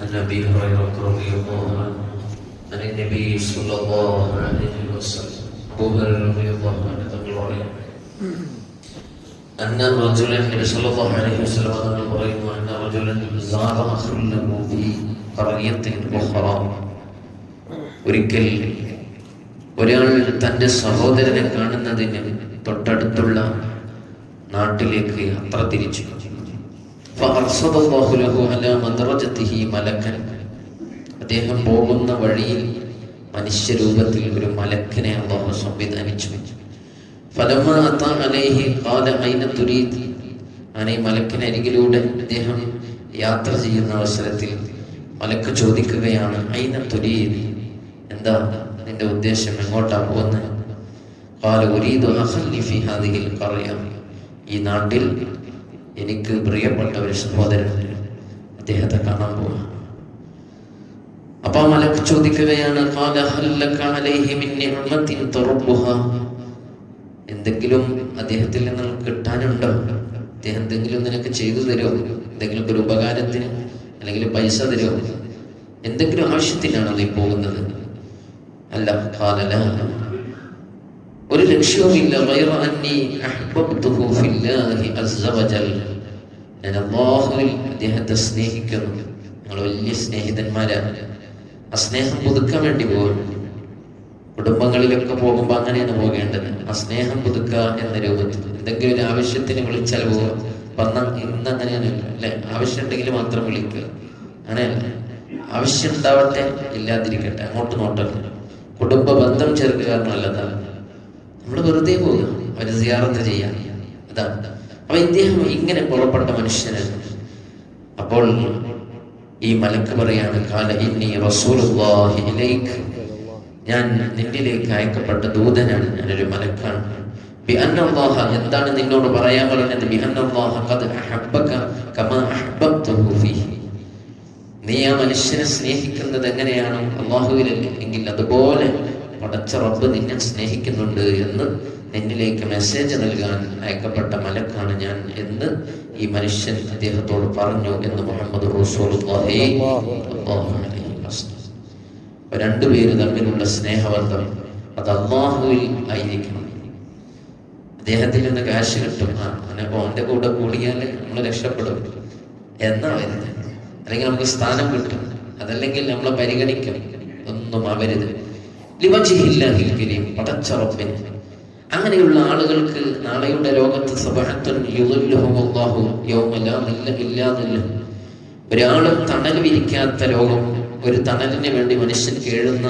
عن ابي هريره رضي الله عنه عن النبي صلى الله عليه وسلم ابو هريره رضي الله عنه تقول أن رجلا النبي صلى الله عليه وسلم قال പറയുന്നു أن رجلا زار أخا له في قرية أخرى ഒരിക്കൽ ഒരാൾ തൻ്റെ സഹോദരനെ കാണുന്നതിന് തൊട്ടടുത്തുള്ള നാട്ടിലേക്ക് യാത്ര തിരിച്ചു അദ്ദേഹം പോകുന്ന വഴിയിൽ മനുഷ്യരൂപത്തിൽ ഒരു മലക്കിനെ അള്ളാഹു സംവിധാനിച്ചു. അങ്ങനെ ഈ അരികിലൂടെ അദ്ദേഹം യാത്ര ചെയ്യുന്ന അവസരത്തിൽ മലക്ക് ചോദിക്കുകയാണ് അയിന തുരീ എന്താ നിന്റെ ഉദ്ദേശം? എങ്ങോട്ടാണ് പോകുന്നത് ഈ നാട്ടിൽ എനിക്ക് പ്രിയപ്പെട്ട ഒരു സഹോദരൻ അദ്ദേഹത്തെ കാണാൻ പോവാ. അപ്പൊ മലക്ക് ചോദിക്കുകയാണ് എന്തെങ്കിലും അദ്ദേഹത്തിൽ നിന്ന് കിട്ടാനുണ്ടോ? അദ്ദേഹം എന്തെങ്കിലും നിനക്ക് ചെയ്തു തരുമോ? എന്തെങ്കിലും ഒരു ഉപകാരത്തിന് അല്ലെങ്കിൽ പൈസ തരുമോ? എന്തെങ്കിലും ആവശ്യത്തിനാണ് നീ പോകുന്നത്? അല്ല കാലല ഒരു ലക്ഷ്യവുമില്ല. ഞാൻ അള്ളാഹുവിൽ അദ്ദേഹത്തെ സ്നേഹിക്കുന്നു. നിങ്ങൾ വലിയ സ്നേഹിതന്മാരാണ്. ആ സ്നേഹം പുതുക്കാൻ വേണ്ടി പോകും കുടുംബങ്ങളിലൊക്കെ പോകുമ്പോൾ അങ്ങനെയാണ് പോകേണ്ടത്. ആ സ്നേഹം പുതുക്കുക എന്ന രൂപത്തിൽ. എന്തെങ്കിലും ഒരു ആവശ്യത്തിന് വിളിച്ചാൽ പോവുക. വന്ന ഇന്ന് അങ്ങനെയാണ് അല്ലെ? ആവശ്യം ഉണ്ടെങ്കിൽ മാത്രം വിളിക്കുക. അങ്ങനെയല്ല. ആവശ്യം ഉണ്ടാവട്ടെ ഇല്ലാതിരിക്കട്ടെ. അങ്ങോട്ട് നോട്ടല്ല കുടുംബ ബന്ധം ചേർക്കുക എന്നുള്ളതാണ് നമ്മൾ വെറുതെ പോകുക അവർ സിയാറത്ത് ചെയ്യാൻ അതാണ് അപ്പൊ ഇദ്ദേഹം ഇങ്ങനെ പുറപ്പെട്ട മനുഷ്യന് അപ്പോൾ ഈ മലക്ക് പറയാണ് കാല ഇന്നി റസൂലുള്ളാഹി ഇലൈക്ക് ഞാൻ നിന്നിലേക്ക് അയക്കപ്പെട്ട ദൂതനാണ് ഞാനൊരു മലക്കാണ്. എന്താണ് നിന്നോട് പറയാൻ പറഞ്ഞത്? ഖദ് കമാ ഫീഹി. നീ ആ മനുഷ്യനെ സ്നേഹിക്കുന്നത് എങ്ങനെയാണോ? അള്ളാഹുവിലല്ലേ എങ്കിൽ അതുപോലെ പടച്ച റബ്ബ് നിന്നെ സ്നേഹിക്കുന്നുണ്ട് എന്ന് നിന്നിലേക്ക് മെസ്സേജ് നൽകാൻ അയക്കപ്പെട്ട മലക്കാണ് ഞാൻ എന്ന് ഈ മനുഷ്യൻ അദ്ദേഹത്തോട് പറഞ്ഞു എന്ന് മുഹമ്മദ് രണ്ടുപേര് തമ്മിലുള്ള സ്നേഹബന്ധം അത് അള്ളാഹുവിൽ ആയിരിക്കണം. അദ്ദേഹത്തിൽ നിന്ന് കാശ് കിട്ടും. ആ അവന്റെ കൂടെ കൂടിയാൽ നമ്മൾ രക്ഷപ്പെടും. എന്നാ വരുന്നത്? അല്ലെങ്കിൽ നമുക്ക് സ്ഥാനം കിട്ടും. അതല്ലെങ്കിൽ നമ്മളെ പരിഗണിക്കണം ഒന്നും അവരുത് ലിവജിഹില്ലാഹിൽ കരീം അങ്ങനെയുള്ള ആളുകൾക്ക് നാളെയുടെ ലോകത്ത് സബഹത്തൻ യുദല്ലുഹുമുല്ലാഹു യൗമ ലാ നില്ല ഇല്ലാ നില്ലഹു. ഒരാളും തണൽ വിരിക്കാത്ത ലോകം ഒരു തണലിന് വേണ്ടി മനുഷ്യൻ കേഴുന്ന